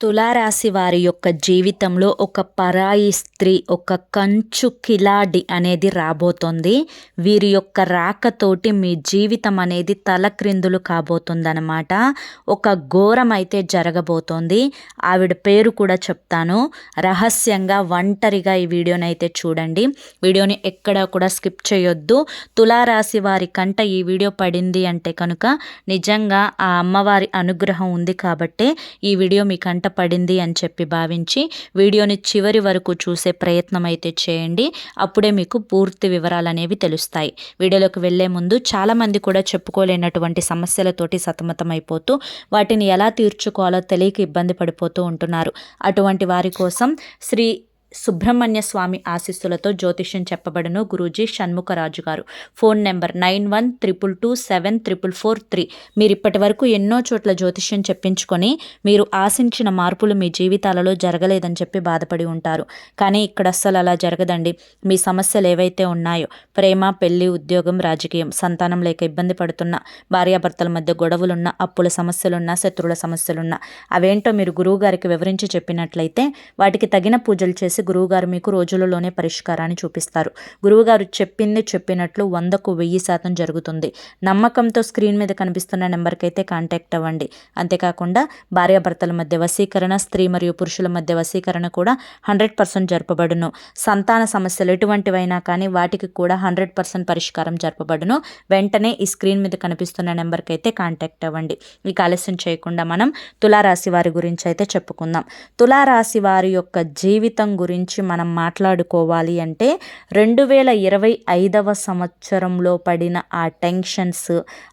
తులారాశి వారి యొక్క జీవితంలో ఒక పరాయి స్త్రీ ఒక కంచు కిలాడి అనేది రాబోతోంది. వీరి యొక్క రాకతోటి మీ జీవితం అనేది తలక్రిందులు కాబోతుందనమాట ఒక ఘోరం అయితే జరగబోతోంది. ఆవిడ పేరు కూడా చెప్తాను. రహస్యంగా ఒంటరిగా ఈ వీడియోని అయితే చూడండి. వీడియోని ఎక్కడ కూడా స్కిప్ చేయొద్దు. తులారాశి వారి కంట ఈ వీడియో పడింది అంటే కనుక నిజంగా ఆ అమ్మవారి అనుగ్రహం ఉంది కాబట్టే ఈ వీడియో మీ కంట పడింది అని చెప్పి భావించి వీడియోని చివరి వరకు చూసే ప్రయత్నం అయితే చేయండి. అప్పుడే మీకు పూర్తి వివరాలు అనేవి తెలుస్తాయి. వీడియోలోకి వెళ్ళే ముందు చాలామంది కూడా చెప్పుకోలేనటువంటి సమస్యలతోటి సతమతమైపోతూ వాటిని ఎలా తీర్చుకోవాలో తెలియక ఇబ్బంది పడిపోతూ ఉంటున్నారు. అటువంటి వారి కోసం శ్రీ సుబ్రహ్మణ్య స్వామి ఆశీస్సులతో జ్యోతిష్యం చెప్పబడును గురూజీ షణ్ముఖరాజు గారు. Phone number nine one triple two seven triple four three. మీరు ఇప్పటి వరకు ఎన్నో చోట్ల జ్యోతిష్యం చెప్పించుకొని మీరు ఆశించిన మార్పులు మీ జీవితాలలో జరగలేదని చెప్పి బాధపడి ఉంటారు. కానీ ఇక్కడ అస్సలు అలా జరగదండి. మీ సమస్యలు ఏవైతే ఉన్నాయో ప్రేమ పెళ్ళి ఉద్యోగం రాజకీయం సంతానం లేక ఇబ్బంది పడుతున్న భార్యాభర్తల మధ్య గొడవలున్న అప్పుల సమస్యలున్న శత్రువుల సమస్యలున్న అవేంటో మీరు గురువు గారికి వివరించి చెప్పినట్లయితే వాటికి తగిన పూజలు చేసి గురువుగారు మీకు రోజులలోనే పరిష్కారాన్ని చూపిస్తారు. గురువుగారు చెప్పింది చెప్పినట్లు వందకు వెయ్యి శాతం జరుగుతుంది. నమ్మకంతో స్క్రీన్ మీద కనిపిస్తున్న నెంబర్కి అయితే కాంటాక్ట్ అవ్వండి. అంతేకాకుండా భార్యాభర్తల మధ్య వశీకరణ స్త్రీ మరియు పురుషుల మధ్య వశీకరణ కూడా హండ్రెడ్ పర్సెంట్ జరపబడును. సంతాన సమస్యలు ఎటువంటివైనా కానీ వాటికి కూడా హండ్రెడ్ పర్సెంట్ పరిష్కారం జరపబడును. వెంటనే ఈ స్క్రీన్ మీద కనిపిస్తున్న నెంబర్కి అయితే కాంటాక్ట్ అవ్వండి. ఇక ఆలస్యం చేయకుండా మనం తులారాశి వారి గురించి అయితే చెప్పుకుందాం. తులారాశి వారి యొక్క జీవితం గురించి గురించి మనం మాట్లాడుకోవాలి అంటే రెండు వేల ఇరవై ఐదవ సంవత్సరంలో పడిన ఆ టెన్షన్స్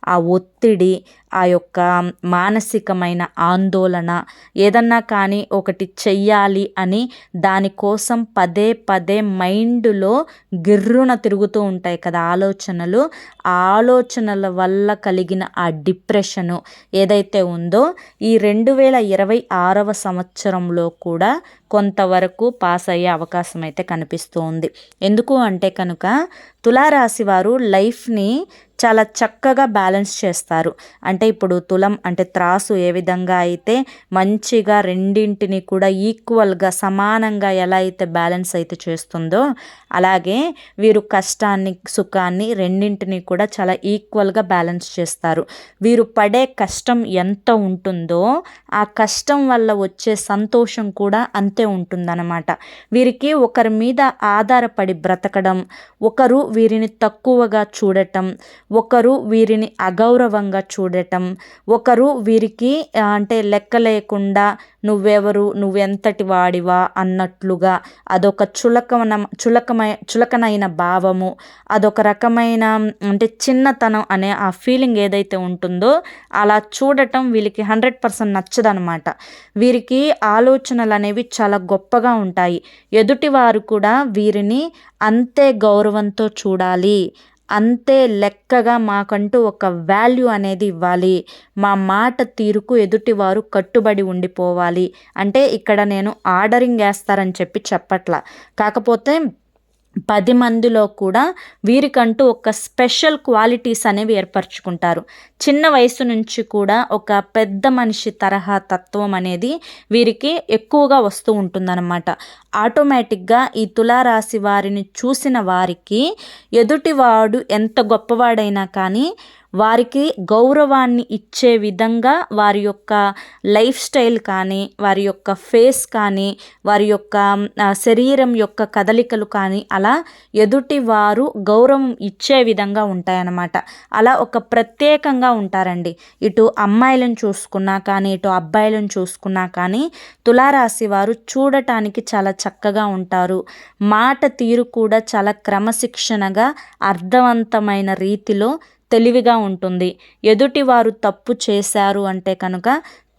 ఆ ఒత్తిడి ఆ యొక్క మానసికమైన ఆందోళన ఏదన్నా కానీ ఒకటి చెయ్యాలి అని దానికోసం పదే పదే మైండ్లో గిర్రున తిరుగుతూ ఉంటాయి కదా ఆలోచనలు. ఆ ఆలోచనల వల్ల కలిగిన ఆ డిప్రెషను ఏదైతే ఉందో ఈ రెండు వేల ఇరవై ఆరవ సంవత్సరంలో కూడా కొంతవరకు పాస్ అయ్యే అవకాశం అయితే కనిపిస్తోంది ఎందుకు అంటే కనుక తులారాశి వారు లైఫ్ని చాలా చక్కగా బ్యాలెన్స్ చేస్తారు. అంటే ఇప్పుడు తులం అంటే త్రాసు ఏ విధంగా అయితే మంచిగా రెండింటిని కూడా ఈక్వల్గా సమానంగా ఎలా అయితే బ్యాలెన్స్ అయితే చేస్తుందో అలాగే వీరు కష్టాన్ని సుఖాన్ని రెండింటిని కూడా చాలా ఈక్వల్గా బ్యాలెన్స్ చేస్తారు. వీరు పడే కష్టం ఎంత ఉంటుందో ఆ కష్టం వల్ల వచ్చే సంతోషం కూడా అంతే ఉంటుందన్నమాట. వీరికి ఒకరి మీద ఆధారపడి బ్రతకడం ఒకరు వీరిని తక్కువగా చూడటం ఒకరు వీరిని అగౌరవంగా చూడటం ఒకరు వీరికి అంటే లెక్క లేకుండా నువ్వెవరు నువ్వెంతటి వాడివా అన్నట్లుగా అదొక చులకన చులకమై చులకనైన భావము. అదొక రకమైన అంటే చిన్నతనం అనే ఆ ఫీలింగ్ ఏదైతే ఉంటుందో అలా చూడటం వీళ్ళకి హండ్రెడ్ పర్సెంట్ నచ్చదనమాట. వీరికి ఆలోచనలు అనేవి చాలా గొప్పగా ఉంటాయి. ఎదుటివారు కూడా వీరిని అంతే గౌరవంతో చూడాలి అంతే లెక్కగా మాకంటూ ఒక వాల్యూ అనేది ఇవ్వాలి. మా మాట తీరుకు ఎదుటివారు కట్టుబడి ఉండిపోవాలి. అంటే ఇక్కడ నేను ఆర్డరింగ్ వేస్తారని చెప్పి చెప్పట్ల. కాకపోతే పది మందిలో కూడా వీరికంటూ ఒక స్పెషల్ క్వాలిటీస్ అనేవి ఏర్పరచుకుంటారు. చిన్న వయసు నుంచి కూడా ఒక పెద్ద మనిషి తరహా తత్వం అనేది వీరికి ఎక్కువగా వస్తూ ఉంటుందన్నమాట. ఆటోమేటిక్గా ఈ తులారాశి వారిని చూసిన వారికి ఎదుటివాడు ఎంత గొప్పవాడైనా కానీ వారికి గౌరవాన్ని ఇచ్చే విధంగా వారి యొక్క లైఫ్ స్టైల్ కానీ వారి యొక్క ఫేస్ కానీ వారి యొక్క శరీరం యొక్క కదలికలు కానీ అలా ఎదుటి వారు గౌరవం ఇచ్చే విధంగా ఉంటాయన్నమాట. అలా ఒక ప్రత్యేకంగా ఉంటారండి. ఇటు అమ్మాయిలను చూసుకున్నా కానీ ఇటు అబ్బాయిలను చూసుకున్నా కానీ తులారాశి వారు చూడటానికి చాలా చక్కగా ఉంటారు. మాట తీరు కూడా చాలా క్రమశిక్షణగా అర్థవంతమైన రీతిలో తెలివిగా ఉంటుంది. ఎదుటివారు తప్పు చేశారు అంటే కనుక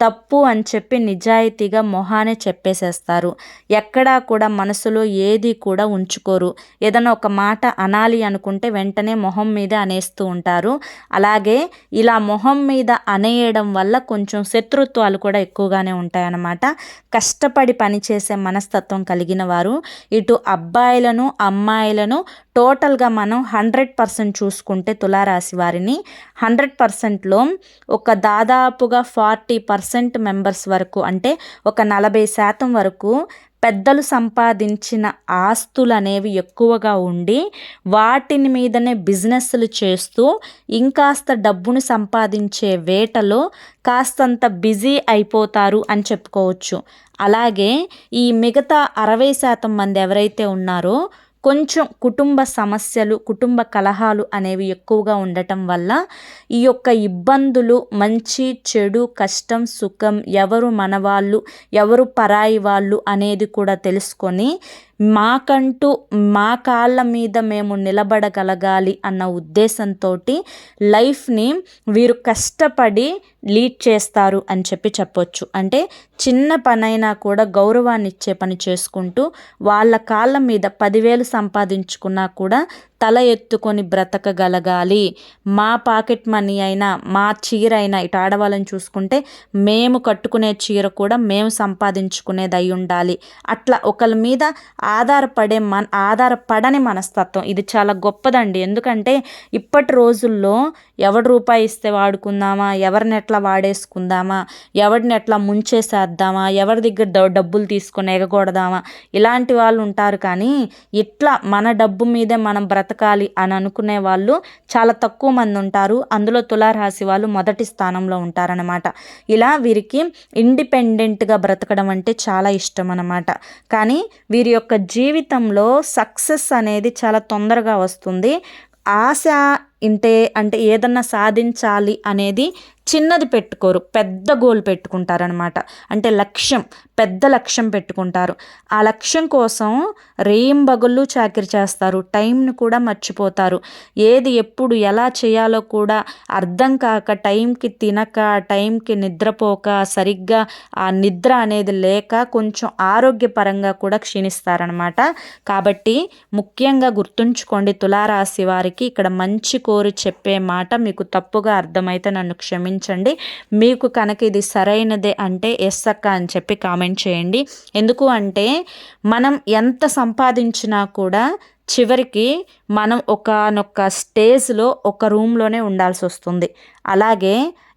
తప్పు అని చెప్పి నిజాయితీగా మొహానే చెప్పేసేస్తారు. ఎక్కడా కూడా మనసులో ఏది కూడా ఉంచుకోరు. ఏదైనా ఒక మాట అనాలి అనుకుంటే వెంటనే మొహం మీద అనేస్తూ ఉంటారు. అలాగే ఇలా మొహం మీద అనేయడం వల్ల కొంచెం శత్రుత్వాలు కూడా ఎక్కువగానే ఉంటాయన్నమాట. కష్టపడి పనిచేసే మనస్తత్వం కలిగిన వారు ఇటు అబ్బాయిలను అమ్మాయిలను టోటల్గా మనం హండ్రెడ్ పర్సెంట్ చూసుకుంటే తులారాశి వారిని హండ్రెడ్ పర్సెంట్లో ఒక దాదాపుగా ఫార్టీ పర్సెంట్ మెంబర్స్ వరకు అంటే ఒక నలభై శాతం వరకు పెద్దలు సంపాదించిన ఆస్తులు అనేవి ఎక్కువగా ఉండి వాటిని మీదనే బిజినెస్లు చేస్తూ ఇంకాస్త డబ్బును సంపాదించే వేటలో కాస్తంత బిజీ అయిపోతారు అని చెప్పుకోవచ్చు. అలాగే ఈ మిగతా అరవై శాతం మంది ఎవరైతే ఉన్నారో కొంచెం కుటుంబ సమస్యలు కుటుంబ కలహాలు అనేవి ఎక్కువగా ఉండటం వల్ల ఈ యొక్క ఇబ్బందులు మంచి చెడు కష్టం సుఖం ఎవరు మనవాళ్ళు ఎవరు పరాయి వాళ్ళు అనేది కూడా తెలుసుకొని మాకంటూ మా కాళ్ళ మీద మేము నిలబడగలగాలి అన్న ఉద్దేశంతో లైఫ్ని వీరు కష్టపడి లీడ్ చేస్తారు అని చెప్పి చెప్పొచ్చు. అంటే చిన్న పనైనా కూడా గౌరవాన్ని ఇచ్చే పని చేసుకుంటూ వాళ్ళ కాళ్ళ మీద పదివేలు సంపాదించుకున్నా కూడా తల ఎత్తుకొని బ్రతకగలగాలి. మా పాకెట్ మనీ అయినా మా చీర అయినా ఇటు ఆడవాళ్ళని చూసుకుంటే మేము కట్టుకునే చీర కూడా మేము సంపాదించుకునేది అయి ఉండాలి. అట్లా ఒకరి మీద ఆధారపడే మన ఆధారపడని మనస్తత్వం. ఇది చాలా గొప్పదండి. ఎందుకంటే ఇప్పటి రోజుల్లో ఎవడు రూపాయి ఇస్తే వాడుకుందామా? ఎవరిని ఎట్లా వాడేసుకుందామా? ఎవరిని ఎట్లా ముంచేసేద్దామా? ఎవరి దగ్గర డబ్బులు తీసుకొని ఎగకూడదామా ఇలాంటి వాళ్ళు ఉంటారు కానీ ఇట్లా మన డబ్బు మీదే మనం బ్రతకాలి అని అనుకునే వాళ్ళు చాలా తక్కువ మంది ఉంటారు. అందులో తులారాశి వాళ్ళు మొదటి స్థానంలో ఉంటారనమాట ఇలా వీరికి ఇండిపెండెంట్గా బ్రతకడం అంటే చాలా ఇష్టం అనమాట కానీ వీరి యొక్క జీవితంలో సక్సెస్ అనేది చాలా తొందరగా వస్తుంది. ఆశ ఇంటే అంటే ఏదన్నా సాధించాలి అనేది చిన్నది పెట్టుకోరు పెద్ద గోల్ పెట్టుకుంటారనమాట. అంటే లక్ష్యం పెద్ద లక్ష్యం పెట్టుకుంటారు. ఆ లక్ష్యం కోసం రేయింబగుళ్ళు చాకరి చేస్తారు టైంను కూడా మర్చిపోతారు. ఏది ఎప్పుడు ఎలా చేయాలో కూడా అర్థం కాక టైంకి తినక టైంకి నిద్రపోక సరిగ్గా ఆ నిద్ర అనేది లేక కొంచెం ఆరోగ్యపరంగా కూడా క్షీణిస్తారనమాట. కాబట్టి ముఖ్యంగా గుర్తుంచుకోండి తులారాశి వారికి ఇక్కడ మంచి కోరి చెప్పే మాట మీకు తప్పుగా అర్థమైతే నన్ను క్షమించండి. మీకు కనుక ఇది సరైనదే అంటే ఎస్ అక్క అని చెప్పి కామెంట్ చేయండి. ఎందుకు అంటే మనం ఎంత సంపాదించినా కూడా చివరికి మనం ఒకనొక స్టేజ్లో ఒక రూమ్లోనే ఉండాల్సి వస్తుంది అలాగే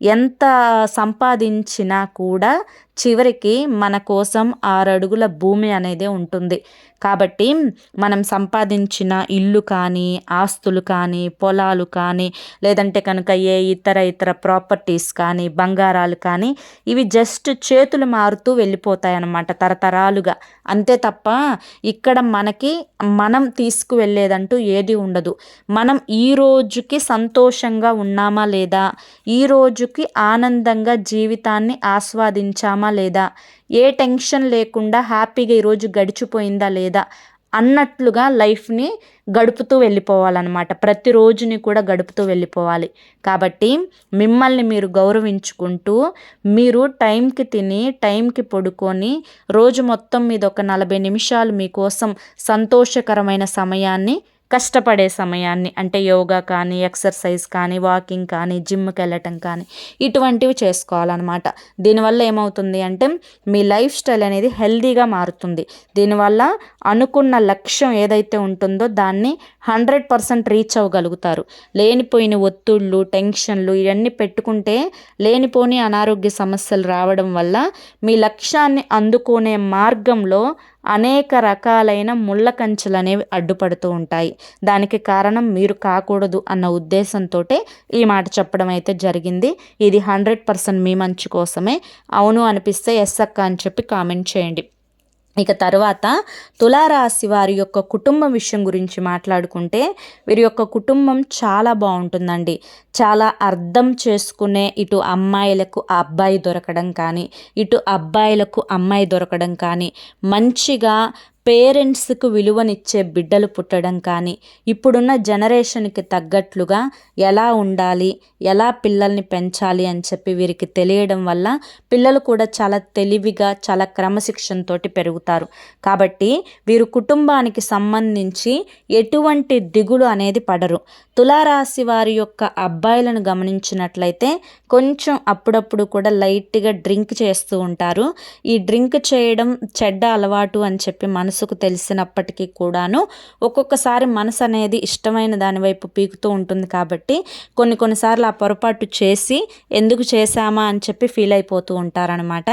ఎంత సంపాదించినా కూడా చివరికి మన కోసం ఆరు అడుగుల భూమి అనేది ఉంటుంది. కాబట్టి మనం సంపాదించిన ఇల్లు కానీ ఆస్తులు కానీ పొలాలు కానీ లేదంటే కనుక ఏ ఇతర ఇతర ప్రాపర్టీస్ కానీ బంగారాలు కానీ ఇవి జస్ట్ చేతులు మారుతూ వెళ్ళిపోతాయి అన్నమాట తరతరాలుగా. అంతే తప్ప ఇక్కడ మనకి మనం తీసుకువెళ్ళేదంటూ ఏది ఉండదు. మనం ఈ రోజుకి సంతోషంగా ఉన్నామా లేదా? ఈ రోజుకి ఆనందంగా జీవితాన్ని ఆస్వాదించామా లేదా? ఏ టెన్షన్ లేకుండా హ్యాపీగా ఈరోజు గడిచిపోయిందా లేదా? అన్నట్లుగా లైఫ్ని గడుపుతూ వెళ్ళిపోవాలన్నమాట. ప్రతిరోజుని కూడా గడుపుతూ వెళ్ళిపోవాలి. కాబట్టి మిమ్మల్ని మీరు గౌరవించుకుంటూ మీరు టైంకి తిని టైంకి పడుకొని రోజు మొత్తం మీద ఒక నలభై నిమిషాలు మీకోసం సంతోషకరమైన సమయాన్ని కష్టపడే సమయాన్ని అంటే యోగా కానీ ఎక్సర్సైజ్ కానీ వాకింగ్ కానీ జిమ్కి వెళ్ళటం కానీ ఇటువంటివి చేసుకోవాలన్నమాట. దీనివల్ల ఏమవుతుంది అంటే మీ లైఫ్ స్టైల్ అనేది హెల్దీగా మారుతుంది. దీనివల్ల అనుకున్న లక్ష్యం ఏదైతే ఉంటుందో దాన్ని హండ్రెడ్ పర్సెంట్ రీచ్ అవ్వగలుగుతారు. లేనిపోయిన ఒత్తిళ్ళు టెన్షన్లు ఇవన్నీ పెట్టుకుంటే లేనిపోని అనారోగ్య సమస్యలు రావడం వల్ల మీ లక్ష్యాన్ని అందుకునే మార్గంలో అనేక రకాలైన ముళ్ళ కంచెలు అనేవి అడ్డుపడుతూ ఉంటాయి. దానికి కారణం మీరు కాకూడదు అన్న ఉద్దేశంతో ఈ మాట చెప్పడం అయితే జరిగింది. ఇది హండ్రెడ్ పర్సెంట్ మీ మంచి కోసమే. అవును అనిపిస్తే ఎస్ అక్క అని చెప్పి కామెంట్ చేయండి. ఇక తర్వాత తులారాశి వారి యొక్క కుటుంబ విషయం గురించి మాట్లాడుకుంటే వీరి యొక్క కుటుంబం చాలా బాగుంటుందండి. చాలా అర్థం చేసుకునే ఇటు అమ్మాయిలకు ఆ అబ్బాయి దొరకడం కానీ ఇటు అబ్బాయిలకు అమ్మాయి దొరకడం కానీ మంచిగా పేరెంట్స్కు విలువనిచ్చే బిడ్డలు పుట్టడం కానీ ఇప్పుడున్న జనరేషన్కి తగ్గట్లుగా ఎలా ఉండాలి ఎలా పిల్లల్ని పెంచాలి అని చెప్పి వీరికి తెలియడం వల్ల పిల్లలు కూడా చాలా తెలివిగా చాలా క్రమశిక్షణతో పెరుగుతారు. కాబట్టి వీరు కుటుంబానికి సంబంధించి ఎటువంటి దిగులు అనేది పడరు. తులారాశి వారి యొక్క అబ్బాయిలను గమనించినట్లయితే కొంచెం అప్పుడప్పుడు కూడా లైట్గా డ్రింక్ చేస్తూ ఉంటారు. ఈ డ్రింక్ చేయడం చెడ్డ అలవాటు అని చెప్పి మనసు మనసుకు తెలిసినప్పటికీ కూడాను ఒక్కొక్కసారి మనసు అనేది ఇష్టమైన దాని వైపు పీకుతూ ఉంటుంది కాబట్టి కొన్ని కొన్నిసార్లు ఆ పొరపాటు చేసి ఎందుకు చేశామా అని చెప్పి ఫీల్ అయిపోతూ ఉంటారనమాట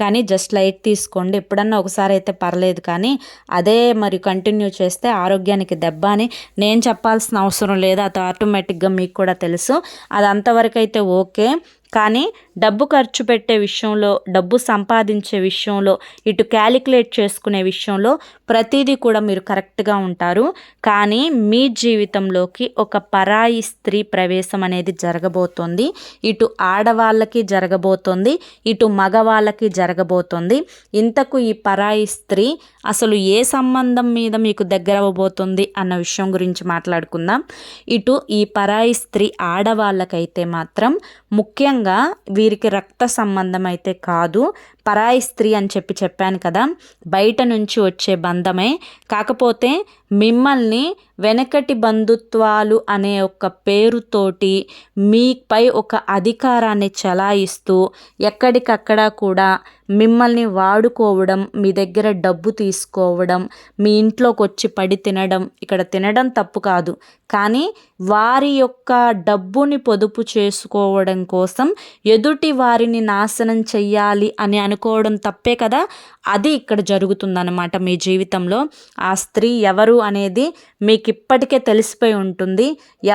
కానీ జస్ట్ లైట్ తీసుకోండి. ఎప్పుడన్నా ఒకసారి అయితే పర్లేదు. కానీ అదే మరి కంటిన్యూ చేస్తే ఆరోగ్యానికి దెబ్బ అని నేను చెప్పాల్సిన అవసరం లేదు. అది ఆటోమేటిక్గా మీకు కూడా తెలుసు. అది అంతవరకు అయితే ఓకే. కానీ డబ్బు ఖర్చు పెట్టే విషయంలో డబ్బు సంపాదించే విషయంలో ఇటు క్యాలిక్యులేట్ చేసుకునే విషయంలో ప్రతిదీ కూడా మీరు కరెక్ట్గా ఉంటారు. కానీ మీ జీవితంలోకి ఒక పరాయి స్త్రీ ప్రవేశం అనేది జరగబోతోంది. ఇటు ఆడవాళ్ళకి జరగబోతోంది. ఇటు మగవాళ్ళకి జరగబోతోంది. ఇంతకు ఈ పరాయి స్త్రీ అసలు ఏ సంబంధం మీద మీకు దగ్గర అవ్వబోతుంది అన్న విషయం గురించి మాట్లాడుకుందాం. ఇటు ఈ పరాయి స్త్రీ ఆడవాళ్ళకైతే మాత్రం ముఖ్యంగా వీరికి రక్త సంబంధం అయితే కాదు పరాయి స్త్రీ అని చెప్పి చెప్పాను కదా బయట నుంచి వచ్చే బంధమే. కాకపోతే మిమ్మల్ని వెనకటి బంధుత్వాలు అనే ఒక పేరుతోటి మీపై ఒక అధికారాన్ని చలాయిస్తూ ఎక్కడికక్కడ కూడా మిమ్మల్ని వాడుకోవడం మీ దగ్గర డబ్బు తీసుకోవడం మీ ఇంట్లోకి వచ్చి పడి తినడం ఇక్కడ తినడం తప్పు కాదు. కానీ వారి యొక్క డబ్బుని పొదుపు చేసుకోవడం కోసం ఎదుటి వారిని నాశనం చెయ్యాలి అని అనుకోవడం తప్పే కదా? అది ఇక్కడ జరుగుతుందన్నమాట మీ జీవితంలో. ఆ స్త్రీ ఎవరు అనేది మీకు ఇప్పటికే తెలిసిపోయి ఉంటుంది.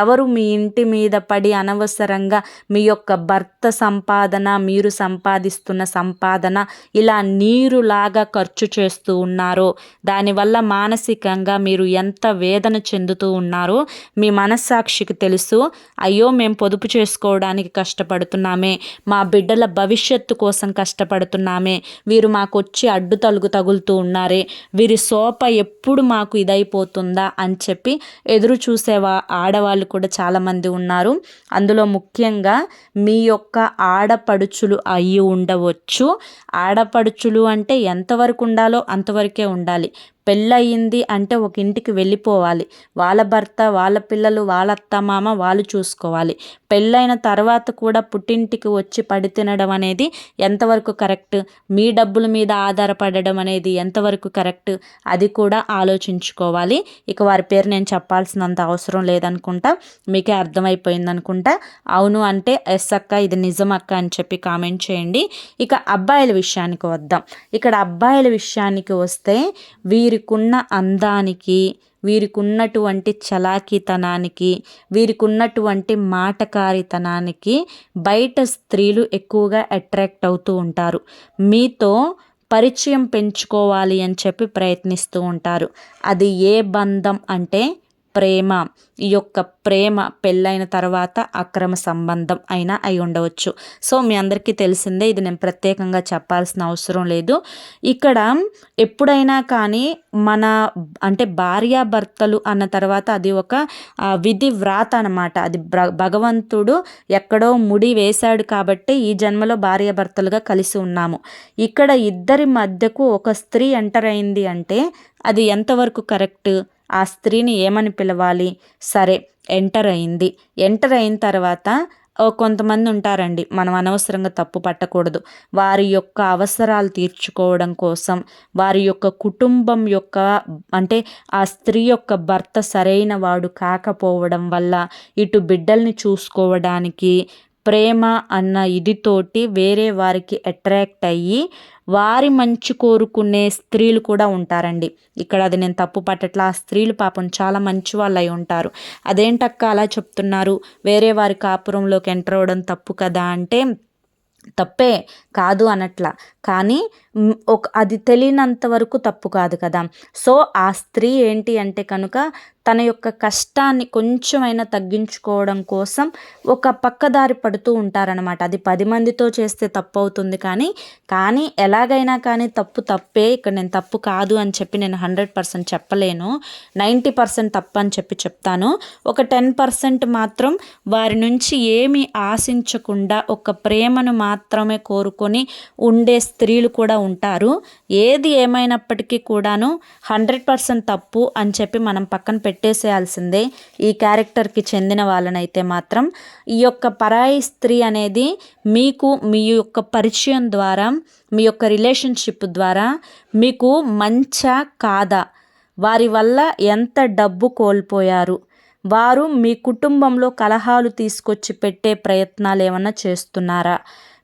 ఎవరు మీ ఇంటి మీద పడి అనవసరంగా మీ యొక్క భర్త సంపాదన మీరు సంపాదిస్తున్న సంపాదన ఇలా నీరులాగా ఖర్చు చేస్తూ ఉన్నారో దానివల్ల మానసికంగా మీరు ఎంత వేదన చెందుతూ ఉన్నారో మీ మనస్సాక్షికి తెలుసు. అయ్యో మేము పొదుపు చేసుకోవడానికి కష్టపడుతున్నామే. మా బిడ్డల భవిష్యత్తు కోసం కష్టపడుతున్నామే. వీరు మాకు వచ్చి అడ్డు తలుగు తగులుతూ ఉన్నారే. వీరి సోప ఎప్పుడు మాకు ఇదైపోతుందా అని చెప్పి ఎదురు చూసేవా ఆడవాళ్ళు కూడా చాలామంది ఉన్నారు. అందులో ముఖ్యంగా మీ యొక్క ఆడపడుచులు అయ్యి ఉండవచ్చు. ఆడపడుచులు అంటే ఎంతవరకు ఉండాలో అంతవరకే ఉండాలి. పెళ్ళయింది అంటే ఒక ఇంటికి వెళ్ళిపోవాలి. వాళ్ళ భర్త వాళ్ళ పిల్లలు వాళ్ళ అత్త మామ వాళ్ళు చూసుకోవాలి. పెళ్ళైన తర్వాత కూడా పుట్టింటికి వచ్చి పడి తినడం అనేది ఎంతవరకు కరెక్ట్? మీ డబ్బుల మీద ఆధారపడడం అనేది ఎంతవరకు కరెక్ట్? అది కూడా ఆలోచించుకోవాలి. ఇక వారి పేరు నేను చెప్పాల్సినంత అవసరం లేదనుకుంటా. మీకే అర్థమైపోయింది అనుకుంటా అవును అంటే ఎస్ అక్క ఇది నిజం అక్క అని చెప్పి కామెంట్ చేయండి. ఇక అబ్బాయిల విషయానికి వద్దాం. ఇక్కడ అబ్బాయిల విషయానికి వస్తే వీరికున్న అందానికి వీరికి ఉన్నటువంటి చలాకీతనానికి వీరికున్నటువంటి మాటకారితనానికి బయట స్త్రీలు ఎక్కువగా అట్రాక్ట్ అవుతూ ఉంటారు. మీతో పరిచయం పెంచుకోవాలి అని చెప్పి ప్రయత్నిస్తూ ఉంటారు. అది ఏ బంధం అంటే ప్రేమ. ఈ యొక్క ప్రేమ పెళ్ళైన తర్వాత అక్రమ సంబంధం అయినా అయి ఉండవచ్చు. సో మీ అందరికీ తెలిసిందే ఇది నేను ప్రత్యేకంగా చెప్పాల్సిన అవసరం లేదు. ఇక్కడ ఎప్పుడైనా కానీ మన అంటే భార్యాభర్తలు అన్న తర్వాత అది ఒక విధి వ్రాత అనమాట అది భగవంతుడు ఎక్కడో ముడి వేశాడు కాబట్టి ఈ జన్మలో భార్యాభర్తలుగా కలిసి ఉన్నాము. ఇక్కడ ఇద్దరి మధ్యకు ఒక స్త్రీ ఎంటర్ అయింది అంటే అది ఎంతవరకు కరెక్ట్? ఆ స్త్రీని ఏమని పిలవాలి? సరే ఎంటర్ అయింది. ఎంటర్ అయిన తర్వాత కొంతమంది ఉంటారండి. మనం అనవసరంగా తప్పు పట్టకూడదు. వారి యొక్క అవసరాలు తీర్చుకోవడం కోసం వారి యొక్క కుటుంబం యొక్క అంటే ఆ స్త్రీ యొక్క భర్త సరైన వాడు కాకపోవడం వల్ల ఇటు బిడ్డల్ని చూసుకోవడానికి ప్రేమ అన్న ఇదితోటి వేరే వారికి అట్రాక్ట్ అయ్యి వారి మంచి కోరుకునే స్త్రీలు కూడా ఉంటారండి. ఇక్కడ అది నేను తప్పు పట్టట్ల ఆ స్త్రీలు పాపం చాలా మంచి వాళ్ళు అయి ఉంటారు. అదేంటక్క అలా చెప్తున్నారు? వేరే వారి కాపురంలోకి ఎంటర్ అవ్వడం తప్పు కదా అంటే తప్పే కాదు అనట్లా. కానీ ఒక అది తెలియనంత వరకు తప్పు కాదు కదా. సో ఆ స్త్రీ ఏంటి అంటే కనుక తన యొక్క కష్టాన్ని కొంచెమైనా తగ్గించుకోవడం కోసం ఒక పక్కదారి పడుతూ ఉంటారనమాట అది పది మందితో చేస్తే తప్పు అవుతుంది కానీ కానీ ఎలాగైనా కానీ తప్పు తప్పే ఇక్కడ నేను తప్పు కాదు అని చెప్పి నేను హండ్రెడ్ పర్సెంట్ చెప్పలేను. నైంటీ పర్సెంట్ తప్పు అని చెప్పి చెప్తాను. ఒక టెన్ పర్సెంట్ మాత్రం వారి నుంచి ఏమి ఆశించకుండా ఒక ప్రేమను మాత్రమే కోరుకొని ఉండే స్త్రీలు కూడా ఉంటారు. ఏది ఏమైనప్పటికీ కూడాను హండ్రెడ్ పర్సెంట్ తప్పు అని చెప్పి మనం పక్కన పెట్టేసేయాల్సిందే. ఈ క్యారెక్టర్కి చెందిన వాళ్ళనైతే మాత్రం. ఈ యొక్క పరాయి స్త్రీ అనేది మీకు మీ యొక్క పరిచయం ద్వారా మీ యొక్క రిలేషన్షిప్ ద్వారా మీకు మంచా కాదా? వారి వల్ల ఎంత డబ్బు కోల్పోయారు? వారు మీ కుటుంబంలో కలహాలు తీసుకొచ్చి పెట్టే ప్రయత్నాలు ఏమన్నా చేస్తున్నారా?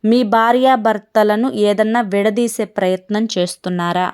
మీ భార్యాభర్తలను ఏదన్నా విడదీసే ప్రయత్నం చేస్తున్నారా?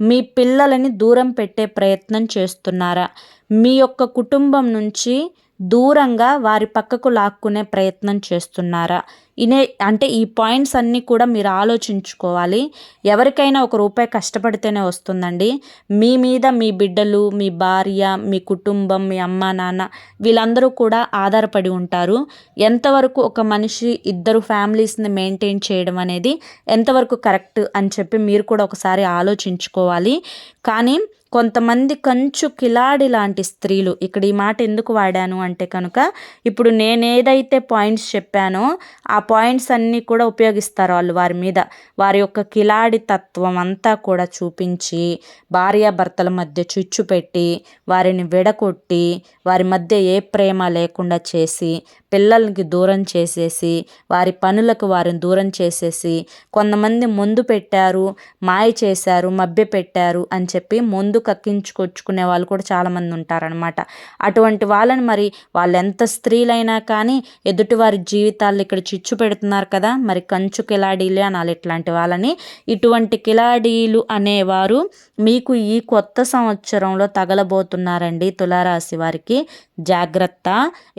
మీ పిల్లలని దూరం పెట్టే ప్రయత్నం చేస్తున్నారా? మీ యొక్క కుటుంబం నుంచి దూరంగా వారి పక్కకు లాక్కునే ప్రయత్నం చేస్తున్నారా? ఇనే అంటే ఈ పాయింట్స్ అన్నీ కూడా మీరు ఆలోచించుకోవాలి. ఎవరికైనా ఒక రూపాయి కష్టపడితేనే వస్తుందండి. మీ మీద మీ బిడ్డలు మీ భార్య మీ కుటుంబం మీ అమ్మ నాన్న వీళ్ళందరూ కూడా ఆధారపడి ఉంటారు. ఎంతవరకు ఒక మనిషి ఇద్దరు ఫ్యామిలీస్ని మెయింటైన్ చేయడం అనేది ఎంతవరకు కరెక్ట్ అని చెప్పి మీరు కూడా ఒకసారి ఆలోచించుకోవాలి. కానీ కొంతమంది కంచు కిలాడి లాంటి స్త్రీలు. ఇక్కడ ఈ మాట ఎందుకు వాడాను అంటే కనుక ఇప్పుడు నేను ఏదైతే పాయింట్స్ చెప్పానో ఆ పాయింట్స్ అన్నీ కూడా ఉపయోగిస్తారు వాళ్ళు వారి మీద. వారి యొక్క కిలాడి తత్వం అంతా కూడా చూపించి భార్యాభర్తల మధ్య చిచ్చు పెట్టి వారిని విడగొట్టి వారి మధ్య ఏ ప్రేమ లేకుండా చేసి పిల్లలకి దూరం చేసేసి వారి పనులకు వారిని దూరం చేసేసి కొంతమంది ముందు పెట్టారు మాయ చేశారు మభ్య పెట్టారు అని చెప్పి ముందు కక్కించుకొచ్చుకునే వాళ్ళు కూడా చాలామంది ఉంటారనమాట అటువంటి వాళ్ళని మరి వాళ్ళు ఎంత స్త్రీలైనా కానీ ఎదుటివారి జీవితాలు ఇక్కడ చిచ్చు పెడుతున్నారు కదా మరి కంచు కిలాడీలు అనాలి ఇట్లాంటి వాళ్ళని. ఇటువంటి కిలాడీలు అనేవారు మీకు ఈ కొత్త సంవత్సరంలో తగలబోతున్నారండి తులారాశి వారికి. జాగ్రత్త.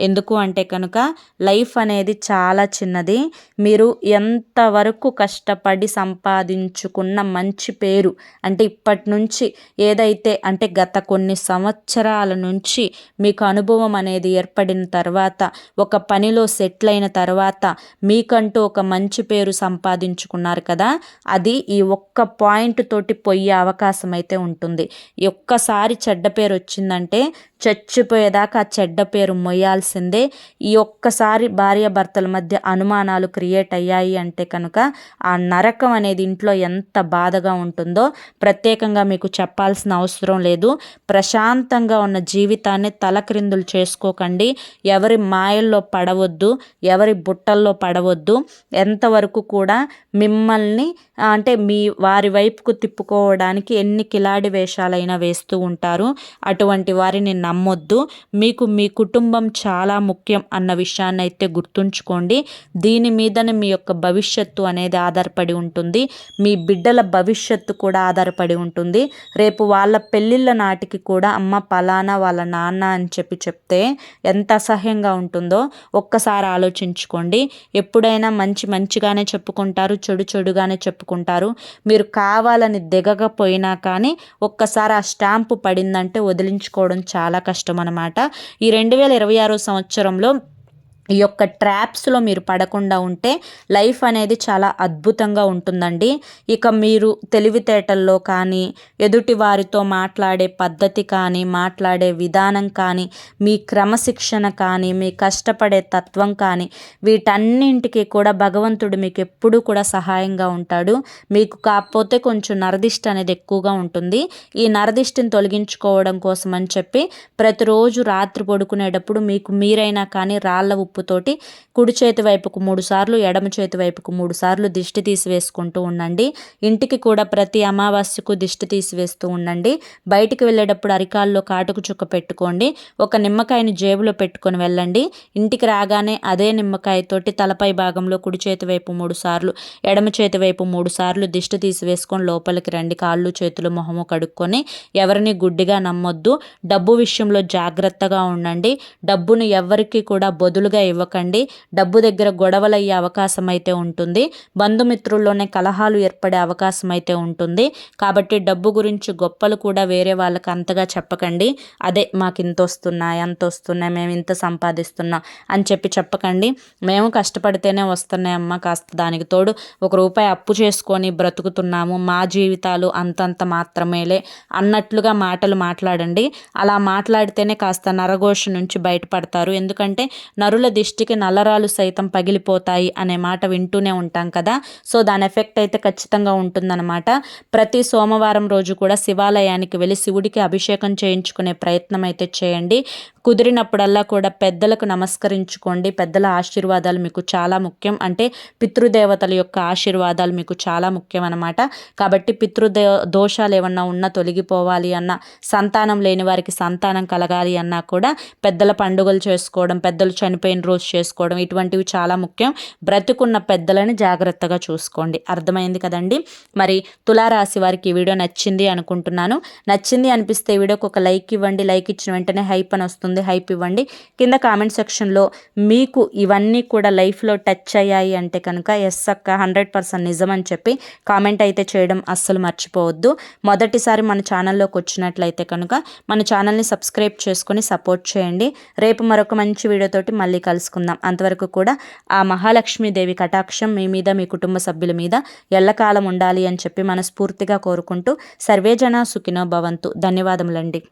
ఎందుకు అంటే కనుక లైఫ్ అనేది చాలా చిన్నది. మీరు ఎంతవరకు కష్టపడి సంపాదించుకున్న మంచి పేరు అంటే ఇప్పటి నుంచి ఏదైతే అంటే గత కొన్ని సంవత్సరాల నుంచి మీకు అనుభవం అనేది ఏర్పడిన తర్వాత ఒక పనిలో సెటిల్ అయిన తర్వాత మీకంటూ ఒక మంచి పేరు సంపాదించుకున్నారు కదా? అది ఈ ఒక్క పాయింట్ తోటి పోయే అవకాశం అయితే ఉంటుంది. ఒక్కసారి చెడ్డ పేరు వచ్చిందంటే చచ్చిపోయేదాకా ఆ చెడ్డ పేరు మొయ్యాల్సిందే. ఈ ఒక్కసారి భార్యాభర్తల మధ్య అనుమానాలు క్రియేట్ అయ్యాయి అంటే కనుక ఆ నరకం అనేది ఇంట్లో ఎంత బాధగా ఉంటుందో ప్రత్యేకంగా మీకు చెప్పాల్సిన అవసరం లేదు. ప్రశాంతంగా ఉన్న జీవితాన్ని తలక్రిందులు చేసుకోకండి. ఎవరి మాయల్లో పడవద్దు. ఎవరి బుట్టల్లో పడవద్దు. ఎంతవరకు కూడా మిమ్మల్ని అంటే మీ వారి వైపుకు తిప్పుకోవడానికి ఎన్ని కిలాడి వేషాలైనా వేస్తూ ఉంటారు. అటువంటి వారిని నమ్మొద్దు. మీకు మీ కుటుంబం చాలా ముఖ్యం అన్న విషయాన్ని అయితే గుర్తుంచుకోండి. దీని మీదనే మీ యొక్క భవిష్యత్తు అనేది ఆధారపడి ఉంటుంది. మీ బిడ్డల భవిష్యత్తు కూడా ఆధారపడి ఉంటుంది. రేపు వాళ్ళ పెళ్ళిళ్ళ నాటికి కూడా అమ్మ పలానా వాళ్ళ నాన్న అని చెప్పి చెప్తే ఎంత అసహ్యంగా ఉంటుందో ఒక్కసారి ఆలోచించుకోండి. ఎప్పుడైనా మంచి మంచిగానే చెప్పుకుంటారు చెడు చెడుగానే చెప్పుకుంటారు. మీరు కావాలని దిగకపోయినా కానీ ఒక్కసారి ఆ స్టాంపు పడిందంటే వదిలించుకోవడం చాలా కష్టం అనమాట ఈ రెండు వేల ఇరవై ఆరో సంవత్సరంలో ఈ యొక్క ట్రాప్స్లో మీరు పడకుండా ఉంటే లైఫ్ అనేది చాలా అద్భుతంగా ఉంటుందండి. ఇక మీరు తెలివితేటల్లో కానీ ఎదుటి వారితో మాట్లాడే పద్ధతి కానీ మాట్లాడే విధానం కానీ మీ క్రమశిక్షణ కానీ మీ కష్టపడే తత్వం కానీ వీటన్నింటికి కూడా భగవంతుడు మీకు ఎప్పుడూ కూడా సహాయంగా ఉంటాడు. మీకు కాకపోతే కొంచెం నరదిష్టి అనేది ఎక్కువగా ఉంటుంది. ఈ నరదిష్టిని తొలగించుకోవడం కోసం అని చెప్పి ప్రతిరోజు రాత్రి పడుకునేటప్పుడు మీకు మీరైనా కానీ రాళ్ళ ఉప్పుతోటి కుడి చేతి వైపుకు మూడు సార్లు ఎడమ చేతి వైపుకు మూడు సార్లు దిష్టి తీసివేసుకుంటూ ఉండండి. ఇంటికి కూడా ప్రతి అమావాస్యకు దిష్టి తీసివేస్తూ ఉండండి. బయటికి వెళ్ళేటప్పుడు అరికాల్లో కాటుకు చుక్క పెట్టుకోండి. ఒక నిమ్మకాయని జేబులో పెట్టుకొని వెళ్ళండి. ఇంటికి రాగానే అదే నిమ్మకాయతోటి తలపై భాగంలో కుడి చేతి వైపు మూడు సార్లు ఎడమ చేతి వైపు మూడు సార్లు దిష్టి తీసివేసుకొని లోపలికి రండి. కాళ్ళు చేతులు మొహము కడుక్కొని ఎవరిని గుడ్డిగా నమ్మొద్దు. డబ్బు విషయంలో జాగ్రత్తగా ఉండండి. డబ్బును ఎవరికి కూడా బదులుగా ఇవ్వకండి. డబ్బు దగ్గర గొడవలు అయ్యే అవకాశం అయితే ఉంటుంది. బంధుమిత్రుల్లోనే కలహాలు ఏర్పడే అవకాశం అయితే ఉంటుంది. కాబట్టి డబ్బు గురించి గొప్పలు కూడా వేరే వాళ్ళకి అంతగా చెప్పకండి. అదే మాకు ఇంత వస్తున్నాయి అంత వస్తున్నాయి మేము ఇంత సంపాదిస్తున్నాం అని చెప్పి చెప్పకండి. మేము కష్టపడితేనే వస్తున్నాయమ్మా కాస్త దానికి తోడు. ఒక రూపాయి అప్పు చేసుకొని బ్రతుకుతున్నాము. మా జీవితాలు అంతంత మాత్రమేలే అన్నట్లుగా మాటలు మాట్లాడండి. అలా మాట్లాడితేనే కాస్త నరఘోష నుంచి బయటపడతారు. ఎందుకంటే నరుల దిష్టికి నల్లరాలు సైతం పగిలిపోతాయి అనే మాట వింటూనే ఉంటాం కదా. సో దాని ఎఫెక్ట్ అయితే ఖచ్చితంగా ఉంటుందన్నమాట. ప్రతి సోమవారం రోజు కూడా శివాలయానికి వెళ్ళి శివుడికి అభిషేకం చేయించుకునే ప్రయత్నం అయితే చేయండి. కుదిరినప్పుడల్లా కూడా పెద్దలకు నమస్కరించుకోండి. పెద్దల ఆశీర్వాదాలు మీకు చాలా ముఖ్యం. అంటే పితృదేవతల యొక్క ఆశీర్వాదాలు మీకు చాలా ముఖ్యం అనమాట కాబట్టి పితృదే దోషాలు ఏమన్నా ఉన్నా తొలగిపోవాలి అన్న సంతానం లేని వారికి సంతానం కలగాలి అన్నా కూడా పెద్దల పండుగలు చేసుకోవడం పెద్దలు చనిపోయిన రోజు చేసుకోవడం ఇటువంటివి చాలా ముఖ్యం. బ్రతుకున్న పెద్దలని జాగ్రత్తగా చూసుకోండి. అర్థమైంది కదండి? మరి తులారాశి వారికి ఈ వీడియో నచ్చింది అనుకుంటున్నాను. నచ్చింది అనిపిస్తే వీడియోకి ఒక లైక్ ఇవ్వండి. లైక్ ఇచ్చిన వెంటనే హైప్ అని వస్తుంది. హైప్ ఇవ్వండి. కింద కామెంట్ సెక్షన్లో మీకు ఇవన్నీ కూడా లైఫ్లో టచ్ అయ్యాయి అంటే కనుక ఎస్ అక్క హండ్రెడ్ పర్సెంట్ నిజం అని చెప్పి కామెంట్ అయితే చేయడం అస్సలు మర్చిపోవద్దు. మొదటిసారి మన ఛానల్లోకి వచ్చినట్లయితే కనుక మన ఛానల్ని సబ్స్క్రైబ్ చేసుకొని సపోర్ట్ చేయండి. రేపు మరొక మంచి వీడియోతోటి మళ్ళీ కలుసుకుందాం అంతవరకు కూడా ఆ మహాలక్ష్మీదేవి కటాక్షం మీ మీద మీ కుటుంబ సభ్యుల మీద ఎల్లకాలం ఉండాలి అని చెప్పి మనస్ఫూర్తిగా కోరుకుంటూ సర్వేజన సుఖినో భవంతు. ధన్యవాదములండి.